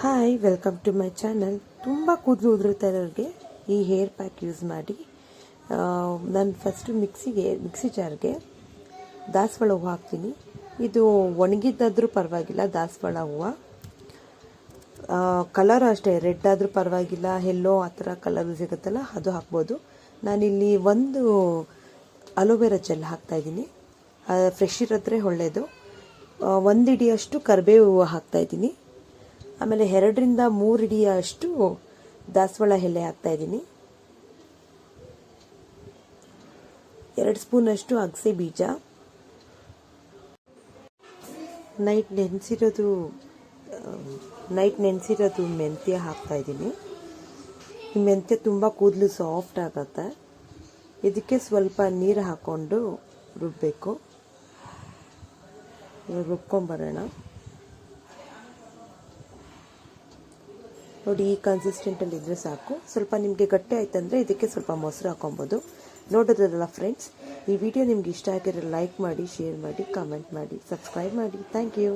Hi welcome to my channel ತುಂಬ ಕೂದಲು ಉದುರುತ್ತಿರೋರಿಗೆ ಈ ಹೇರ್ ಪ್ಯಾಕ್ ಯೂಸ್ ಮಾಡಿ. ನಾನು ಫಸ್ಟು ಮಿಕ್ಸಿಗೆ, ಮಿಕ್ಸಿ ಜಾರ್ಗೆ ದಾಸವಾಳ ಹೂವು ಹಾಕ್ತೀನಿ. ಇದು ಒಣಗಿದ್ದಾದರೂ ಪರವಾಗಿಲ್ಲ, ದಾಸವಾಳ ಹೂವು. ಕಲರ್ ಅಷ್ಟೇ ರೆಡ್ ಆದರೂ ಪರವಾಗಿಲ್ಲ ಎಲ್ಲೋ ಆ ಥರ ಕಲರ್ ಸಿಗುತ್ತಲ್ಲ, ಅದು ಹಾಕ್ಬೋದು. ನಾನಿಲ್ಲಿ ಒಂದು ಅಲೋವೆರಾ ಜೆಲ್ ಹಾಕ್ತಾಯಿದ್ದೀನಿ ಫ್ರೆಶ್ ಇರೋದ್ರೆ ಒಳ್ಳೆಯದು ಒಂದು ಇಡಿಯಷ್ಟು ಕರಿಬೇವು ಹಾಕ್ತಾಯಿದ್ದೀನಿ ಆಮೇಲೆ ಎರಡರಿಂದ ಮೂರು ಇಡಿಯಷ್ಟು ದಾಸವಾಳ ಎಲೆ ಹಾಕ್ತಾ ಇದ್ದೀನಿ. ಎರಡು ಸ್ಪೂನಷ್ಟು ಅಗಸೆ ಬೀಜ. ನೈಟ್ ನೆನೆಸಿರೋದು ನೈಟ್ ನೆನೆಸಿರೋದು ಮೆಂತ್ಯ ಹಾಕ್ತಾಯಿದ್ದೀನಿ ಈ ಮೆಂತ್ಯ ತುಂಬ ಕೂದಲು ಸಾಫ್ಟ್ ಆಗುತ್ತೆ. ಇದಕ್ಕೆ ಸ್ವಲ್ಪ ನೀರು ಹಾಕ್ಕೊಂಡು ರುಬ್ಬಬೇಕು ರುಬ್ಕೊಂಬರೋಣ. ನೋಡಿ ಈ ಕನ್ಸಿಸ್ಟೆಂಟಲ್ಲಿ ಇದ್ದರೆ ಸಾಕು. ಸ್ವಲ್ಪ ನಿಮಗೆ ಗಟ್ಟಿ ಆಯ್ತಂದರೆ ಇದಕ್ಕೆ ಸ್ವಲ್ಪ ಮೊಸರು ಹಾಕೊಬೋದು. ನೋಡೋದ್ರಲ್ಲ ಫ್ರೆಂಡ್ಸ್ ಈ ವಿಡಿಯೋ ನಿಮ್ಗೆ ಇಷ್ಟ ಆಗಿರೋ ಲೈಕ್ ಮಾಡಿ ಶೇರ್ ಮಾಡಿ ಕಮೆಂಟ್ ಮಾಡಿ ಸಬ್ಸ್ಕ್ರೈಬ್ ಮಾಡಿ. Thank you